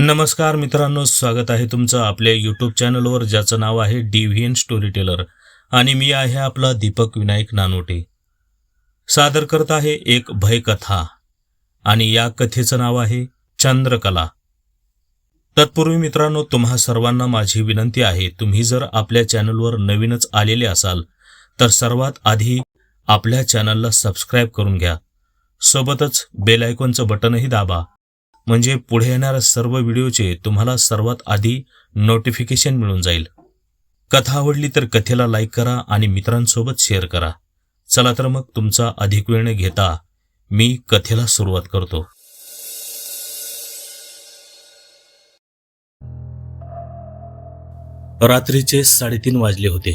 नमस्कार मित्रांनो स्वागत आहे तुमचं आपल्या यूट्यूब चॅनलवर ज्याचं नाव आहे डिव्हियन स्टोरी टेलर आणि मी आहे आपला दीपक विनायक नानोटे. सादर करत आहे एक भयकथा. आणि या कथेचं नाव आहे चंद्रकला. तत्पूर्वी मित्रांनो तुम्हा सर्वांना माझी विनंती आहे तुम्ही जर आपल्या चॅनलवर नवीनच आलेले असाल तर सर्वात आधी आपल्या चॅनलला सबस्क्राईब करून घ्या. सोबतच बेलायकॉनचं बटनही दाबा. म्हणजे पुढे येणाऱ्या सर्व व्हिडिओचे तुम्हाला सर्वात आधी नोटिफिकेशन मिळून जाईल. कथा आवडली तर कथेला लाईक करा आणि मित्रांसोबत शेअर करा. चला तर मग तुमचा अधिक वेळ न घेता मी कथेला सुरुवात करतो. रात्रीचे साडेतीन वाजले होते.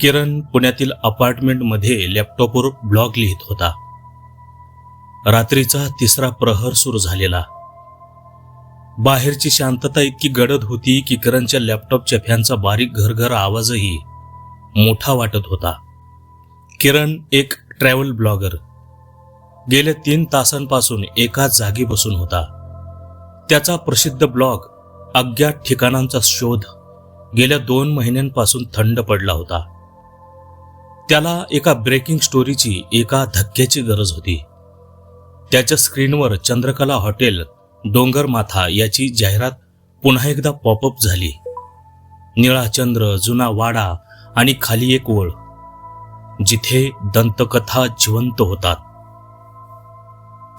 किरण पुण्यातील अपार्टमेंटमध्ये लॅपटॉपवर ब्लॉग लिहित होता. रात्रीचा तिसरा प्रहर सुरू झालेला. बाहेरची शांतता इतकी गडद होती की किरणच्या लॅपटॉपच्या फॅनचा बारीक घरघर आवाजही मोठा वाटत होता. किरण एक ट्रॅव्हल ब्लॉगर. गेल्या तीन तासांपासून एकाच जागी बसून होता. त्याचा प्रसिद्ध ब्लॉग अज्ञात ठिकाणांचा शोध गेल्या दोन महिन्यांपासून थंड पडला होता. त्याला एका ब्रेकिंग स्टोरीची एका धक्क्याची गरज होती. त्याच्या स्क्रीनवर चंद्रकला हॉटेल डोंगरमाथा याची जाहिरात पुन्हा एकदा पॉपअप झाली. निळा चंद्र जुना वाडा आणि खाली एक ओळ जिथे दंतकथा जिवंत होतात.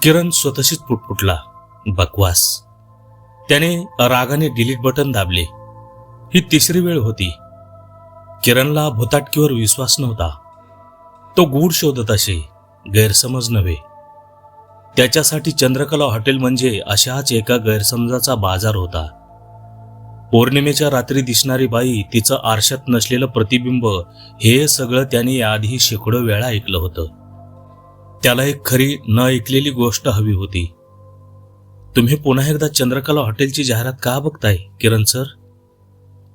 किरण स्वतःशीच पुटपुटला बकवास. त्याने रागाने डिलीट बटन दाबले. ही तिसरी वेळ होती. किरणला भुताटकीवर विश्वास नव्हता. तो गूढ शोधत असे गैरसमज नव्हे. त्याच्यासाठी चंद्रकला हॉटेल म्हणजे अशाच एका गैरसमजाचा बाजार होता. पौर्णिमेच्या रात्री दिसणारी बाई तिचं आरशात नसलेलं प्रतिबिंब हे सगळं त्याने याआधी शेकडो वेळा ऐकलं होतं. त्याला एक खरी न ऐकलेली गोष्ट हवी होती. तुम्ही पुन्हा एकदा चंद्रकला हॉटेलची जाहिरात का बघताय किरण सर?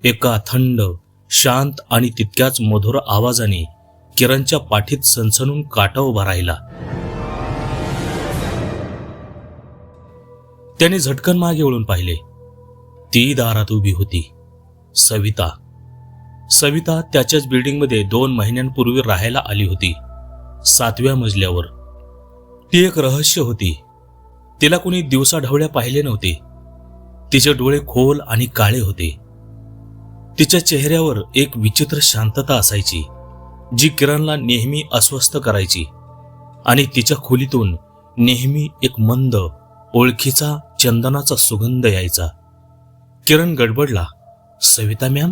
एका थंड शांत आणि तितक्याच मधुर आवाजाने किरणच्या पाठीत सणसणून काटा उभा राहिला. त्याने झटकन मागे वळून पाहिले. ती दारात उभी होती. सविता. सविता त्याच्याच बिल्डिंगमध्ये दोन महिन्यांपूर्वी राहायला आली होती. सातव्या मजल्यावर. ती एक रहस्य होती. तिला कोणी दिवसा ढवळ्या पाहिले नव्हते. तिचे डोळे खोल आणि काळे होते. तिच्या चेहऱ्यावर एक विचित्र शांतता असायची जी किरणला नेहमी अस्वस्थ करायची आणि तिच्या खोलीतून नेहमी एक मंद ओळखीचा चंदनाचा सुगंध यायचा. किरण गडबडला सविता मॅम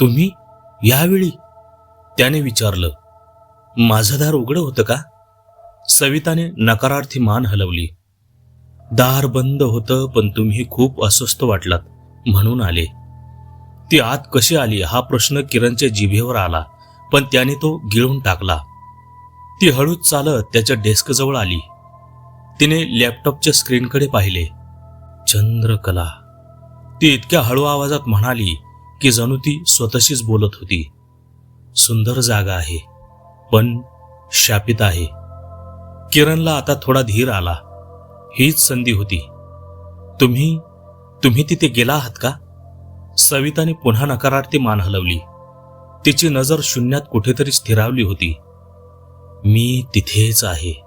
तुम्ही यावेळी? त्याने विचारलं माझं दार उघडं होतं का? सविताने नकारार्थी मान हलवली. दार बंद होतं पण तुम्ही खूप अस्वस्थ वाटलात म्हणून आले. ती आत कशी आली हा प्रश्न किरणच्या जिभेवर आला पण त्याने तो गिळून टाकला. ती हळूच चालत त्याच्या डेस्कजवळ आली. तिने लॅपटॉपच्या स्क्रीनकडे पाहिले. चंद्रकला. ती इतक्या हळू आवाजात म्हणाली की जणू ती स्वतःशीच बोलत होती. सुंदर जागा आहे पण शापित आहे. किरणला आता थोडा धीर आला. हीच संधी होती. तुम्ही तुम्ही तिथे गेला आहात का? सविताने पुन्हा नकारार्थी मान हलवली. तिची नजर शून्यात कुठेतरी स्थिरावली होती. मी तिथेच आहे.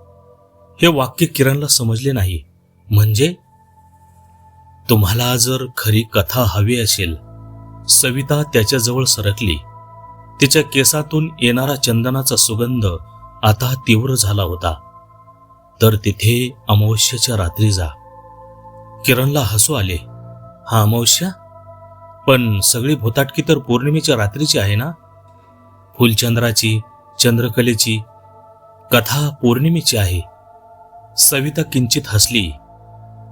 हे वाक्य किरणला समजले नाही. म्हणजे? तुम्हाला जर खरी कथा हवी असेल सविता त्याच्याजवळ सरकली. तिच्या केसातून येणारा चंदनाचा सुगंध आता तीव्र झाला होता. तर तिथे अमावस्याच्या रात्री जा. किरणला हसू आले. हा अमावस्या? पण सगळी भूताटकी तर पौर्णिमेच्या रात्रीची आहे ना? फुलचंद्राची चंद्रकलेची कथा पौर्णिमेची आहे. सविता किंचित हसली.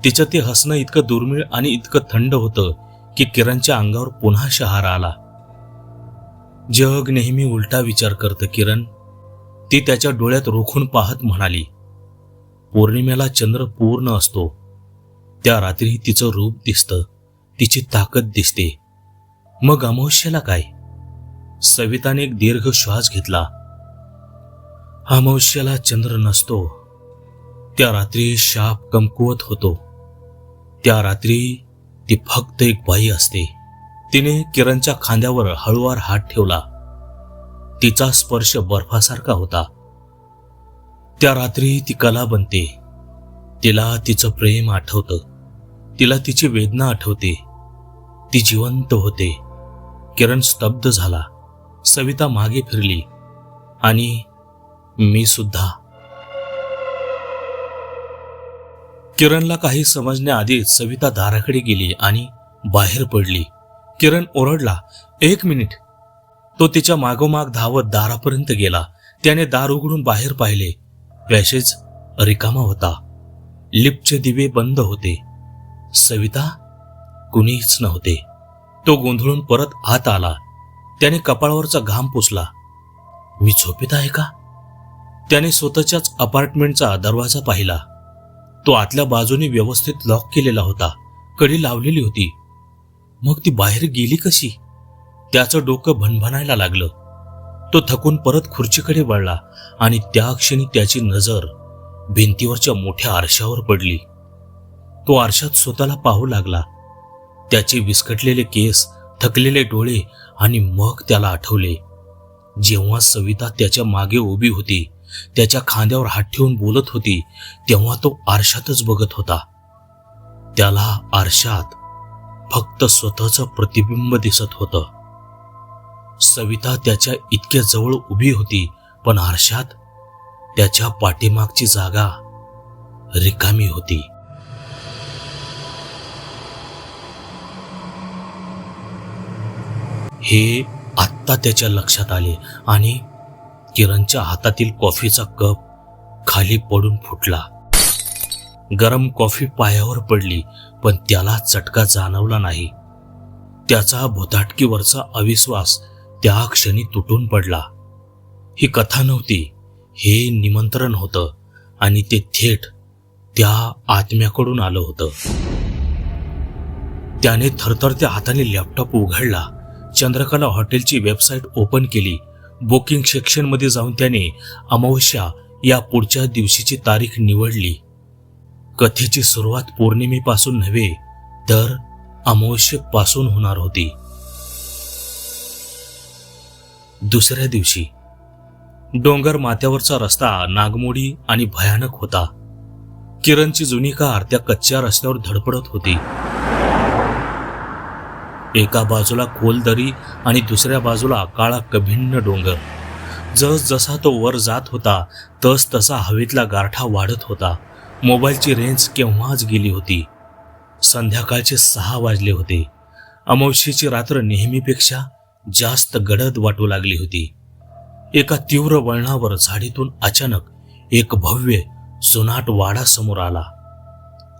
तिचं ते हसणं इतकं दुर्मिळ आणि इतकं थंड होतं की किरणच्या अंगावर पुन्हा शहारा आला. जग नेहमी उलटा विचार करतं किरण. ती त्याच्या डोळ्यात रोखून पाहत म्हणाली पौर्णिमेला चंद्र पूर्ण असतो. त्या रात्री तिचं रूप दिसतं तिची ताकद दिसते. मग अमावस्येला काय? सविताने एक दीर्घ श्वास घेतला. अमावस्याला चंद्र नसतो. त्या रात्री शाप कमकुवत होतो. त्या रात्री ती फक्त एक बाई असते. तिने किरणच्या खांद्यावर हळूवार हात ठेवला. तिचा स्पर्श बर्फासारखा होता. त्या रात्री ती कला बनते. तिला तिचं प्रेम आठवतं. तिला तिची वेदना आठवते. ती जिवंत होते. किरण स्तब्ध झाला. सविता मागे फिरली. आणि मी सुद्धा. किरणला काही समजण्याआधीच सविता दाराकडे गेली आणि बाहेर पडली. किरण ओरडला एक मिनिट. तो तिच्या मागोमाग धावत दारापर्यंत गेला. त्याने दार उघडून बाहेर पाहिले. पॅसेज रिकामा होता. लिफ्टचे दिवे बंद होते. सविता कुणीच नव्हते. तो गोंधळून परत आत आला. त्याने कपाळावरचा घाम पुसला. मी झोपेत आहे का? त्याने स्वतःच्याच अपार्टमेंटचा दरवाजा पाहिला. तो आतल्या बाजूने व्यवस्थित लॉक केलेला होता. कडी लावलेली होती. मग ती बाहेर गेली कशी? त्याचं डोकं भणभणायला लागलं. तो थकून परत खुर्चीकडे वळला आणि त्या क्षणी त्याची नजर भिंतीवरच्या मोठ्या आरशावर पडली. तो आरशात स्वतःला पाहू लागला. त्याचे विस्कटलेले केस थकलेले डोळे आणि मग त्याला आठवले. जेव्हा सविता त्याच्यामागे उभी होती त्याच्या खांद्यावर हात ठेवून बोलत होती तेव्हा तो आरशातच बघत होता. त्याला आरशात फक्त स्वतःचं प्रतिबिंब दिसत होतं. सविता त्याच्या इतक्या जवळ उभी होती पण आरशात त्याच्या पाठीमागची जागा रिकामी होती. हे आत्ता त्याच्या लक्षात आले आणि किरणच्या हातातील कॉफीचा कप खाली पडून फुटला. गरम कॉफी पायावर पडली पण त्याला चटका जाणवला नाही. त्याचा भुताटकीवरचा अविश्वास त्या क्षणी तुटून पडला. ही कथा नव्हती हे निमंत्रण होतं आणि ते थेट त्या आत्म्याकडून आलं होतं. त्याने थरथरत्या हाताने लॅपटॉप उघडला. चंद्रकला हॉटेलची वेबसाईट ओपन केली. बुकिंग सेक्शनमध्ये जाऊन त्याने अमावस्या या पुढच्या दिवशीची तारीख निवडली. कथेची सुरुवात पौर्णिमेपासून नव्हे तर अमावस्येपासून होणार होती. दुसऱ्या दिवशी डोंगर माथ्यावरचा रस्ता नागमोडी आणि भयानक होता. किरणची जुनी कार त्या कच्च्या रस्त्यावर धडपडत होती. एका बाजूला खोल दरी आणि दुसऱ्या बाजूला काळा कभिन्न डोंगर. जस जसा तो वर जात होता तस तसा हवेतला गारठा वाढत होता. मोबाईलची रेंज केव्हाच गेली होती? संध्याकाळचे सहा वाजले होते. अमावस्येची रात्र नेहमीपेक्षा जास्त गडद वाटू लागली होती. एका तीव्र वळणावर झाडीतून अचानक एक भव्य जुनाट वाडा समोर आला.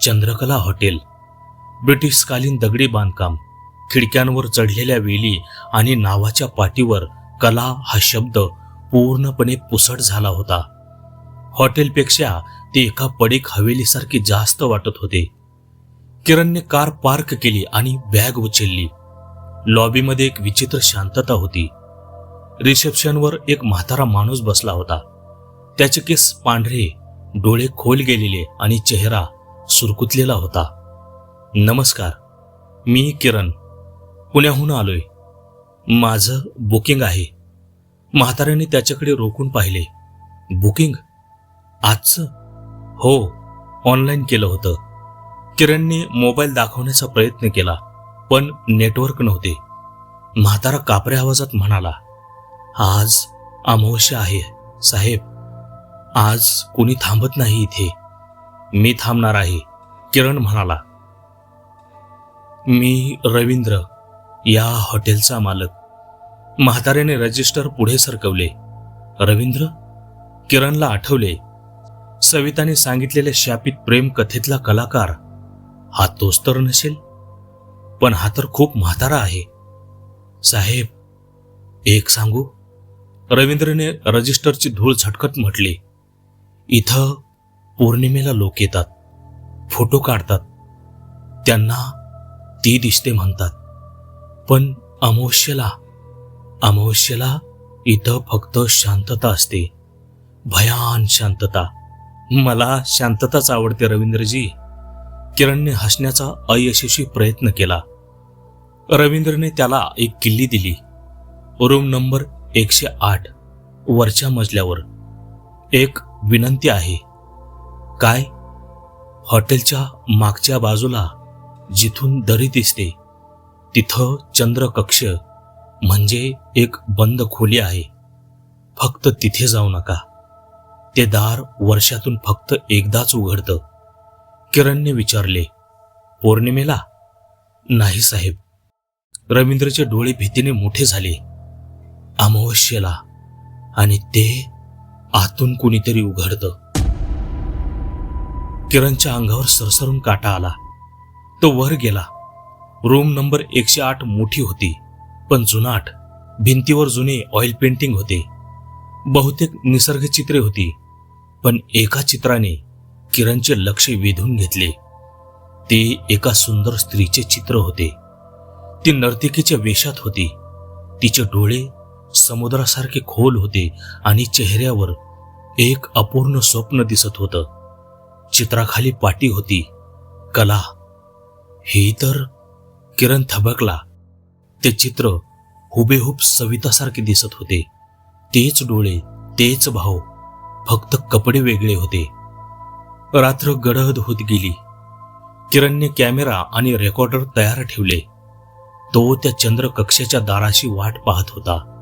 चंद्रकला हॉटेल. ब्रिटिशकालीन दगडी बांधकाम. खिडक्यांवर चढलेल्या वेली आणि नावाच्या पाटीवर कला हा शब्द पूर्णपणे पुसट झाला होता. हॉटेलपेक्षा ते एका पडीक हवेलीसारखी जास्त वाटत होते. किरणने कार पार्क केली आणि बॅग उचलली. लॉबीमध्ये एक विचित्र शांतता होती. रिसेप्शनवर एक म्हातारा माणूस बसला होता. त्याचे केस पांढरे डोळे खोल गेलेले आणि चेहरा सुरकुतलेला होता. नमस्कार मी किरण. पुण्याहून आलोय. माझं बुकिंग आहे. म्हाताऱ्याने त्याच्याकडे रोखून पाहिले. बुकिंग? आजचं? हो ऑनलाईन केलं होतं. किरणने मोबाईल दाखवण्याचा प्रयत्न केला पण नेटवर्क नव्हते. म्हातारा कापऱ्या आवाजात म्हणाला आज अमावस्या आहे साहेब. आज कोणी थांबत नाही इथे. मी थांबणार आहे. किरण म्हणाला मी रवींद्र. या हॉटेलचा मालक. म्हाताऱ्याने रजिस्टर पुढे सरकवले. रवींद्र किरणला आठवले. सविताने सांगितलेल्या शापित प्रेम कथेतला कलाकार. हा तोच तर नसेल पण हा तर खूप म्हातारा आहे. साहेब एक सांगू? रवींद्रने रजिस्टरची धूळ झटकत म्हटली. इथं पौर्णिमेला लोक येतात. फोटो काढतात. त्यांना ती दिसते म्हणतात. पण अमावस्येला अमावस्येला इथं फक्त शांतता असते. भयान शांतता. मला शांतताच आवडते रवींद्रजी. किरणने हसण्याचा अयशस्वी प्रयत्न केला. रवींद्रने त्याला एक किल्ली दिली. रूम नंबर एकशे आठ वरच्या मजल्यावर. एक विनंती आहे. काय? हॉटेलच्या मागच्या बाजूला जिथून दरी दिसते. तिथं चंद्रकक्ष म्हणजे एक बंद खोली आहे. फक्त तिथे जाऊ नका. ते दार वर्षातून फक्त एकदाच उघडतं. किरणने विचारले पौर्णिमेला? नाही साहेब. रवींद्रचे डोळे भीतीने मोठे झाले. अमावस्येला. आणि ते आतून कुणीतरी उघडतं. किरणच्या अंगावर सरसरून काटा आला. तो वर गेला. रूम नंबर एकशे आठ मोठी होती पण जुनाट भिंतीवर जुने ऑइल पेंटिंग होते. बहुतेक निसर्ग चित्रे होती पण एका चित्राने किरणचे लक्ष वेधून घेतले. ते एका सुंदर स्त्रीचे चित्र होते. ती नर्तिकेच्या वेशात होती. तिचे डोळे समुद्रासारखे खोल होते आणि चेहऱ्यावर एक अपूर्ण स्वप्न दिसत होतं. चित्राखाली पाटी होती. कला. हे तर किरण थबकला. ते चित्र हुबेहूब सवितासारखे दिसत होते. तेच डोळे तेच भाव फक्त कपडे वेगळे होते. रात्र गडहद होत गेली. किरणने कॅमेरा आणि रेकॉर्डर तयार ठेवले. तो त्या चंद्र कक्षेच्या दाराशी वाट पाहत होता.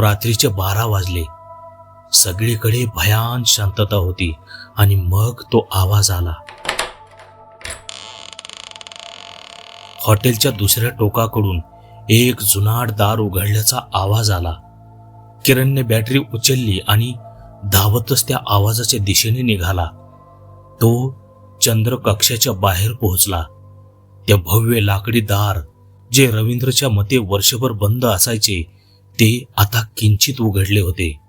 रात्रीचे बारा वाजले. सगळीकडे भयान शांतता होती आणि मग तो आवाज आला. हॉटेलच्या दुसऱ्या टोकाकडून एक जुनाट दार उघडल्याचा आवाज आला. किरणने बॅटरी उचलली आणि धावतच त्या आवाजाच्या दिशेने निघाला. तो चंद्र कक्षाच्या बाहेर पोहोचला. त्या भव्य लाकडी दार जे रवींद्रच्या मते वर्षभर बंद असायचे ते आता किंचित उघडले होते.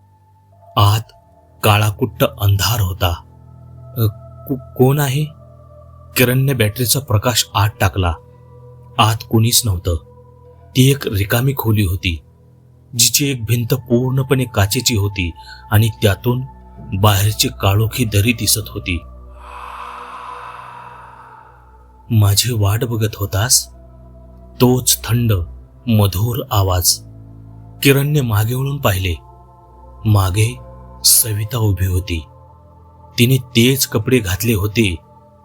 आत काळाकुट्ट अंधार होता. कोण आहे? किरणने बॅटरीचा प्रकाश आत टाकला. आत कोणीच नव्हतं. ती एक रिकामी खोली होती जिची एक भिंत पूर्णपणे काचेची होती आणि त्यातून बाहेरची काळोखी दरी दिसत होती. माझी वाट बघत होतास? तोच थंड मधुर आवाज. किरणने मागे वळून पाहिले. मागे सविता उभी होती. तिने तेच कपडे घातले होते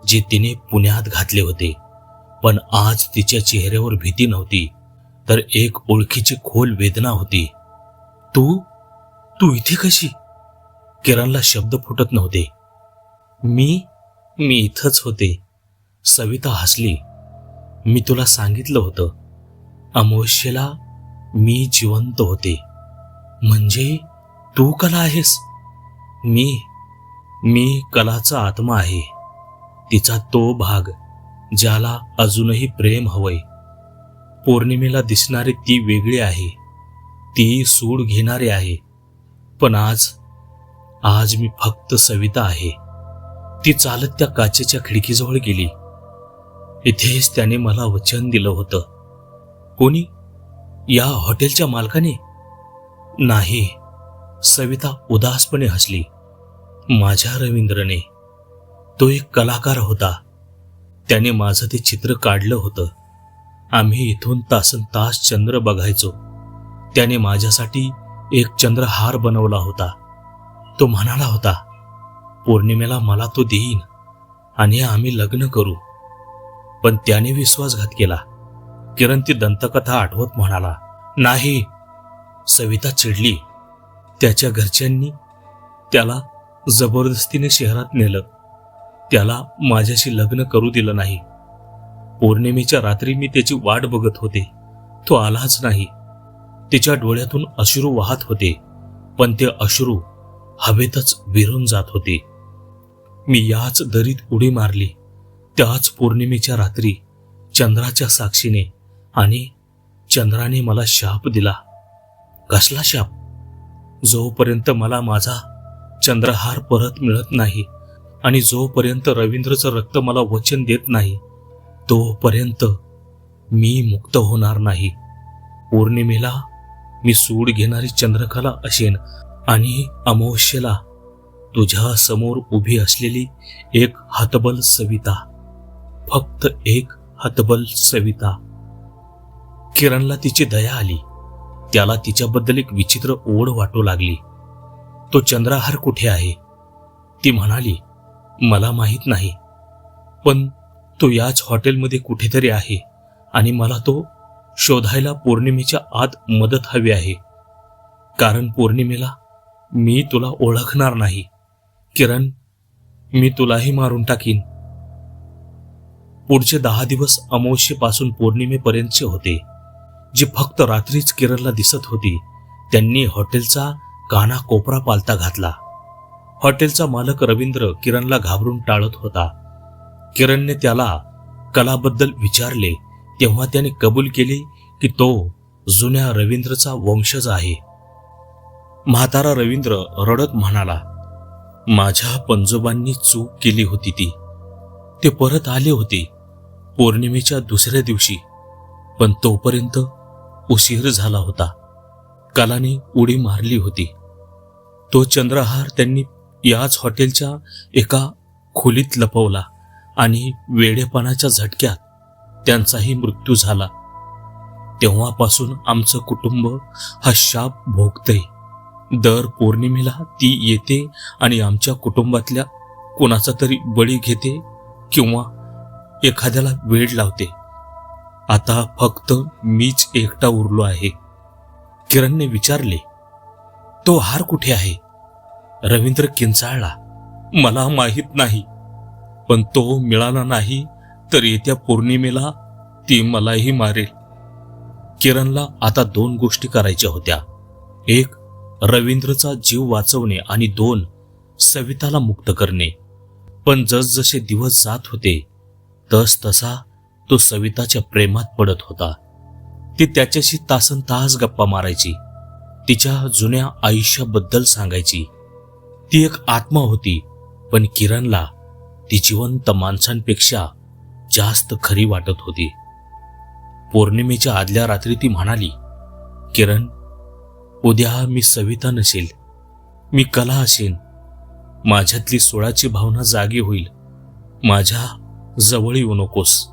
जे तिने पुण्यात घातले होते. पण आज तिच्या चेहऱ्यावर भीती नव्हती तर एक ओळखीची खोल वेदना होती. तू? तू इथे कशी? किरणला शब्द फुटत नव्हते. मी? मी इथंच होते. सविता हसली. मी तुला सांगितलं होतं. अमावस्येला मी जिवंत होते. म्हणजे तू कला आहेस? मी? मी कलाचा आत्मा आहे. तिचा तो भाग ज्याला अजूनही प्रेम हवंय. पौर्णिमेला दिसणारी ती वेगळी आहे. ती सूड घेणारी आहे. पण आज आज मी फक्त सविता आहे. ती चालत त्या काचेच्या खिडकीजवळ गेली. इथेच त्याने मला वचन दिलं होतं. कोणी? या हॉटेलच्या मालकाने? नाही. सविता उदासपणे हसली. माझ्या रवींद्रने. तो एक कलाकार होता. त्याने माझं ते चित्र काढलं होतं. आम्ही इथून तासन तास चंद्र बघायचो. त्याने माझ्यासाठी एक चंद्रहार बनवला होता. तो म्हणाला होता पौर्णिमेला मला तो देईन आणि आम्ही लग्न करू. पण त्याने विश्वासघात केला किरण ती दंतकथा आठवत म्हणाला नाही. सविता चिडली. त्याच्या घरच्यांनी त्याला जबरदस्तीने शहरात नेलं. त्याला माझ्याशी लग्न करू दिलं नाही. पौर्णिमेच्या रात्री मी त्याची वाट बघत होते. तो आलाच नाही. तिच्या डोळ्यातून अश्रू वाहत होते पण ते अश्रू हवेतच विरून जात होते. मी याच दरीत उडी मारली. त्याच पौर्णिमेच्या रात्री चंद्राच्या साक्षीने आणि चंद्राने मला शाप दिला. कसला शाप? जोपर्यंत मला माझा चंद्रहार परत मिळत नाही आणि जोपर्यंत रवींद्रचं रक्त मला वचन देत नाही तोपर्यंत मी मुक्त होणार नाही. पौर्णिमेला मी सूड घेणारी चंद्रकला असेन आणि अमावस्येला तुझ्या समोर उभी असलेली एक हातबल सविता फक्त एक हतबल सविता. किरणला तिची दया आली. त्याला तिच्याबद्दल एक विचित्र ओढ वाटू लागली. तो चंद्रहार कुठे आहे? ती म्हणाली मला माहीत नाही. पण तो याच हॉटेलमध्ये कुठेतरी आहे आणि मला तो शोधायला पौर्णिमेच्या आत मदत हवी आहे. कारण पौर्णिमेला मी तुला ओळखणार नाही. किरण मी तुलाही मारून टाकीन. पुढचे दहा दिवस अमावस्येपासून पौर्णिमेपर्यंतचे होते. जी फक्त रात्रीच किरणला दिसत होती त्यांनी हॉटेलचा काना कोपरा पालता घातला. हॉटेलचा मालक रवींद्र किरणला घाबरून टाळत होता. किरणने त्याला कलाबद्दल विचारले तेव्हा त्याने कबूल केले की तो जुन्या रवींद्रचा वंशज आहे. म्हातारा रवींद्र रडत म्हणाला माझ्या पंजोबांनी चूक केली होती ती. ते परत आले होते पौर्णिमेच्या दुसऱ्या दिवशी पण तोपर्यंत उशीर झाला होता. कलाने उडी मारली होती. तो चंद्रहार त्यांनी याच हॉटेलच्या एका खोलीत लपवला आणि वेडेपणाच्या झटक्यात त्यांचाही मृत्यू झाला. तेव्हापासून आमचं कुटुंब हा शाप भोगतय. दर पौर्णिमेला ती येते आणि आमच्या कुटुंबातल्या कोणाचा तरी बळी घेते किंवा एखाद्याला वेळ लावते. आता फक्त मीच एकटा उरलो आहे. किरणने विचारले तो हार कुठे आहे? रवींद्र किंचाळला. मला माहीत नाही पण तो मिळाला नाही तर येत्या पौर्णिमेला ती मलाही मारेल. किरणला आता दोन गोष्टी करायच्या होत्या. एक रवींद्रचा जीव वाचवणे आणि दोन सविताला मुक्त करणे. पण जसजसे दिवस जात होते तस तसा तो सविताच्या प्रेमात पडत होता. ती त्याच्याशी तासन तास गप्पा मारायची तिच्या जुन्या आयुष्याबद्दल सांगायची. ती एक आत्मा होती पण किरणला ती जिवंत माणसांपेक्षा जास्त खरी वाटत होती. पौर्णिमेच्या आदल्या रात्री ती म्हणाली किरण उद्या मी सविता नसेल. मी कला असेन. माझ्यातली सोळाची भावना जागी होईल. माझ्या जवळ येऊ नकोस.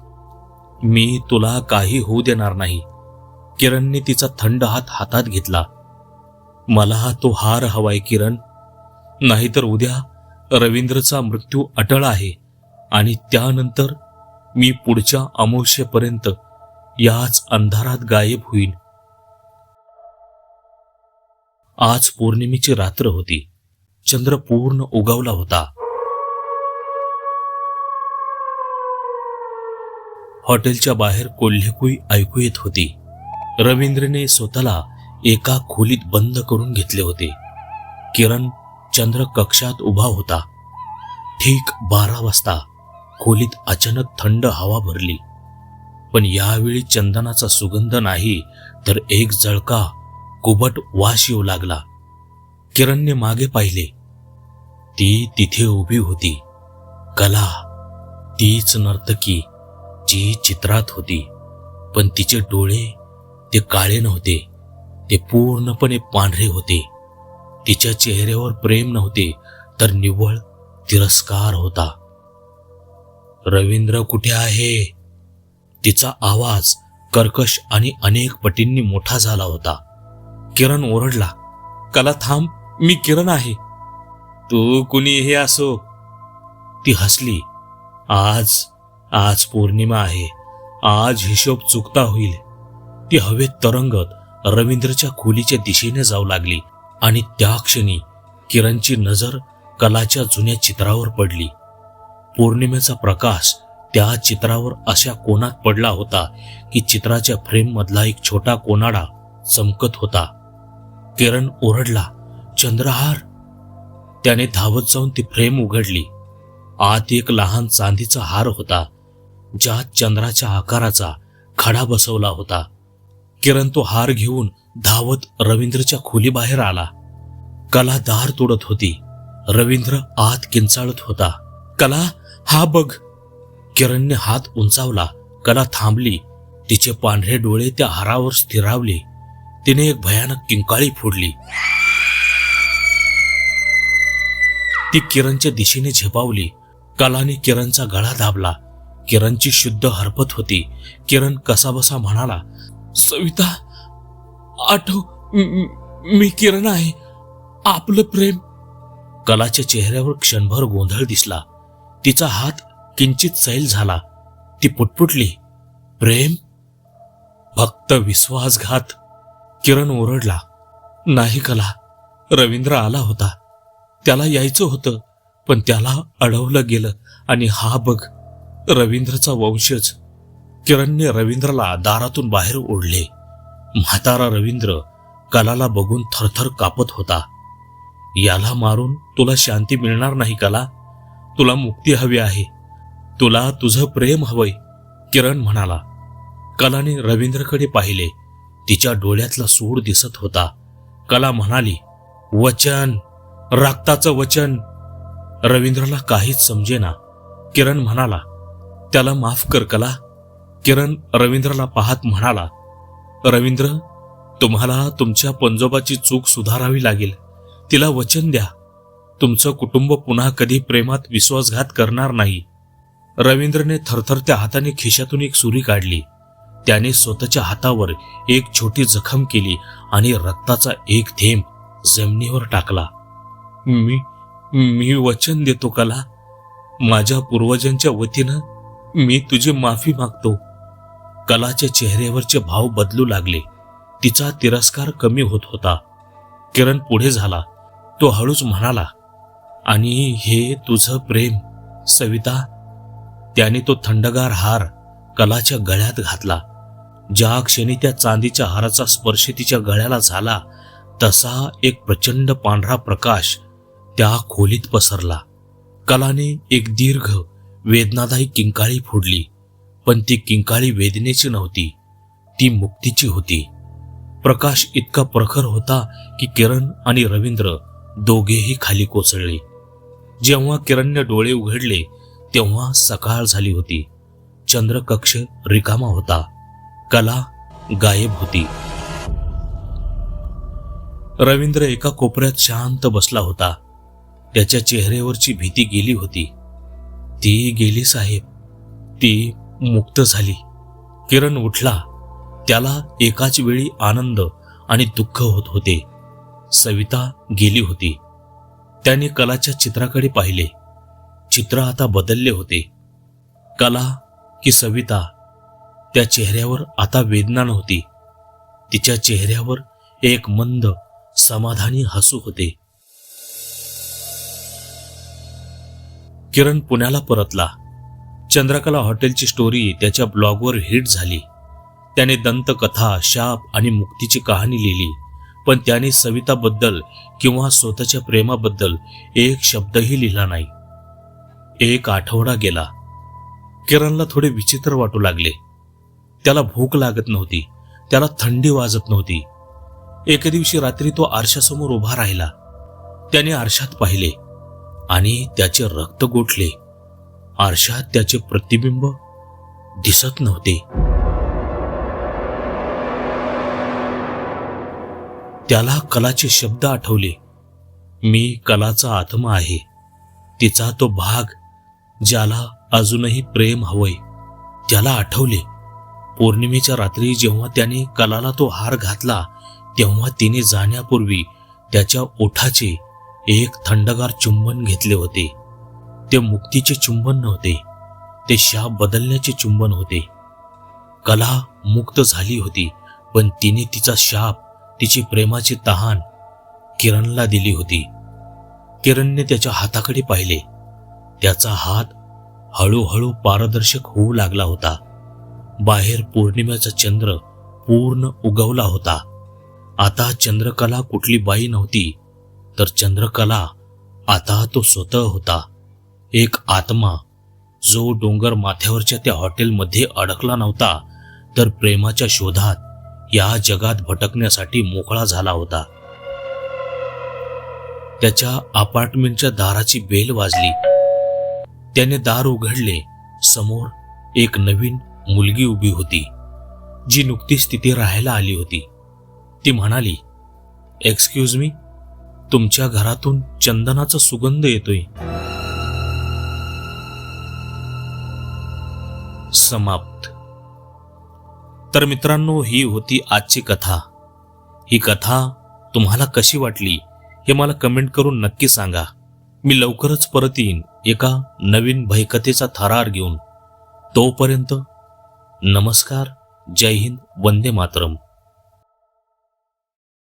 मी तुला काही होऊ देणार नाही. किरणने तिचा थंड हात हातात घेतला. मला तो हार हवाय किरण. नाहीतर उद्या रवींद्रचा मृत्यू अटळ आहे आणि त्यानंतर मी पुढच्या अमावश्येपर्यंत याच अंधारात गायब होईन. आज पौर्णिमेची रात्र होती. चंद्र पूर्ण उगवला होता. हॉटेलच्या बाहेर कोल्हेकुई ऐकू येत होती. रवींद्रने स्वतःला एका खोलीत बंद करून घेतले होते. किरण चंद्र कक्षात उभा होता. ठीक बारा वाजता खोलीत अचानक थंड हवा भरली. पण यावेळी चंदनाचा सुगंध नाही तर एक जळका कुबट वास येऊ लागला. किरणने मागे पाहिले. ती तिथे उभी होती. कला तीच नर्तकी जी चित्रात होती. पण तिचे डोळे ते काळे नव्हते. ते पूर्णपणे पांढरे होते. तिच्या चेहऱ्यावर प्रेम नव्हते तर निव्वळ तिरस्कार होता. रवींद्र कुठे आहे? तिचा आवाज कर्कश आणि अनेक पटींनी मोठा झाला होता. किरण ओरडला कला थांब मी किरण आहे. तू कुणी हे असो? ती हसली आज आज पौर्णिमा आहे आज हिशोब चुकता होईल. ती हवेत तरंगत रवींद्रच्या खोलीच्या दिशेने जाऊ लागली. आणि त्या क्षणी किरणची नजर कलाच्या जुन्या चित्रावर पडली. पौर्णिमेचा प्रकाश त्या चित्रावर अशा कोणात पडला होता की चित्राच्या फ्रेममधला एक छोटा कोनाडा चमकत होता. किरण ओरडला चंद्रहार! त्याने धावत जाऊन ती फ्रेम उघडली. आत एक लहान चांदीचा हार होता ज्यात चंद्राच्या आकाराचा खडा बसवला होता. किरण तो हार घेऊन धावत रवींद्रच्या खोलीबाहेर आला. कला दार तोडत होती. रवींद्र आत किंचाळत होता. कला हा बघ. किरणने हात उंचावला. कला थांबली. तिचे पांढरे डोळे त्या हारावर स्थिरावले. तिने एक भयानक किंकाळी फोडली. ती किरणच्या दिशेने झेपावली. कलाने किरणचा गळा दाबला. किरणची शुद्ध हरपत होती. किरण कसाबसा म्हणाला सविता आठव मी किरण आहे. आपलं प्रेम. कलाच्या चेहऱ्यावर क्षणभर गोंधळ दिसला. तिचा हात किंचित सैल झाला. ती पुटपुटली. प्रेम? फक्त विश्वासघात. किरण ओरडला. नाही कला रवींद्र आला होता. त्याला यायचं होतं पण त्याला अडवलं गेलं. आणि हा बघ रवींद्रचा वंशज. किरणने रवींद्रला दारातून बाहेर ओढले. म्हातारा रवींद्र कलाला बघून थरथर कापत होता. याला मारून तुला शांती मिळणार नाही कला. तुला मुक्ती हवी आहे. तुला तुझं प्रेम हवंय किरण म्हणाला. कलाने रवींद्रकडे पाहिले. तिच्या डोळ्यातला सूड दिसत होता. कला म्हणाली वचन राक्ताचं वचन. रवींद्रला काहीच समजेना. किरण म्हणाला त्याला माफ कर कला. किरण रवींद्रला पाहत म्हणाला रवींद्र तुम्हाला तुमच्या पंजोबाची चूक सुधारावी लागेल. तिला वचन द्या. तुमचं कुटुंब पुन्हा कधी प्रेमात विश्वासघात करणार नाही. रवींद्रने थरथरत्या हाताने खिशातून एक सुरी काढली. त्याने स्वतःच्या हातावर एक छोटी जखम केली आणि रक्ताचा एक थेंब जमिनीवर टाकला. मी मी वचन देतो कला. माझ्या पूर्वजांच्या वतीनं मी तुझी माफी मागतो. कलाच्या चेहऱ्यावरचे भाव बदलू लागले. तिचा तिरस्कार कमी होत होता. किरण पुढे झाला. तो हळूच म्हणाला आणि हे तुझं प्रेम सविता? त्याने तो थंडगार हार कलाच्या गळ्यात घातला. ज्या क्षणी त्या चांदीच्या हाराचा स्पर्श तिच्या गळ्याला झाला तसा एक प्रचंड पांढरा प्रकाश त्या खोलीत पसरला. कलाने एक दीर्घ वेदनादायी किंकाळी फोडली. पण ती किंकाळी वेदनेची नव्हती. ती मुक्तीची होती. प्रकाश इतका प्रखर होता की किरण आणि रवींद्र दोघेही खाली कोसळले. जेव्हा किरणने डोळे उघडले तेव्हा सकाळ झाली होती. चंद्रकक्ष रिकामा होता. कला गायब होती. रवींद्र एका कोपऱ्यात शांत बसला होता. त्याच्या चेहऱ्यावरची भीती गेली होती. ती गेली साहेब. ती मुक्त झाली. किरण उठला. त्याला एकाच वेळी आनंद आणि दुःख होत होते. सविता गेली होती. त्याने कलाच्या चित्राकडे पाहिले. चित्र आता बदलले होते. कला की सविता त्या चेहऱ्यावर आता वेदना नव्हती. तिच्या चेहऱ्यावर एक मंद समाधानी हसू होते. किरण पुण्याला परतला. चंद्रकला हॉटेलची स्टोरी त्याच्या ब्लॉगवर हिट झाली. त्याने दंतकथा शाप आणि मुक्तीची कहाणी लिहिली. पण त्याने सविताबद्दल किंवा स्वतःच्या प्रेमाबद्दल एक शब्दही लिहिला नाही. एक आठवडा गेला. किरणला थोडे विचित्र वाटू लागले. त्याला भूक लागत नव्हती. त्याला थंडी वाजत नव्हती. एके दिवशी रात्री तो आरशासमोर उभा राहिला. त्याने आरशात पाहिले आणि त्याचे रक्त गोठले. आरशात त्याचे प्रतिबिंब दिसत नव्हते. त्याला कलाचे शब्द आठवले. मी कलाचा आत्मा आहे. तिचा तो भाग ज्याला अजूनही प्रेम हवंय त्याला आठवले. पौर्णिमेच्या रात्री जेव्हा त्याने कलाला तो हार घातला तेव्हा तिने जाण्यापूर्वी त्याच्या ओठाचे एक थंडगार चुंबन घेतले होते. ते मुक्तीचे चुंबन नव्हते. ते शाप बदलण्याचे चुंबन होते. कला मुक्त झाली होती पण तिने तिचा शाप तिची प्रेमाची तहान किरणला दिली होती. किरणने त्याच्या हाताकडे पाहिले. त्याचा हात हळूहळू पारदर्शक होऊ लागला होता. बाहेर पौर्णिमेचा चंद्र पूर्ण उगवला होता. आता चंद्रकला कुठली बाई नव्हती तर चंद्रकला आता तो स्वतः होता. एक आत्मा जो डोंगर माथ्यावरच्या त्या हॉटेलमध्ये अडकला नव्हता तर प्रेमाच्या शोधात या जगात भटकण्यासाठी मोकळा झाला होता. त्याच्या अपार्टमेंटच्या दाराची बेल वाजली. त्याने दार उघडले समोर एक नवीन मुलगी उभी होती जी नुकतीच तिथे राहायला आली होती. ती म्हणाली एक्सक्यूज मी तुमच्या घरातून चंदनाचा सुगंध येतोय. समाप्त. तर मित्रांनो ही होती आजची कथा. ही कथा तुम्हाला कशी वाटली हे मला कमेंट करून नक्की सांगा. मी लवकरच परत येईन एका नवीन भयकथेचा थरार घेऊन. तोपर्यंत नमस्कार जय हिंद वंदे मातरम.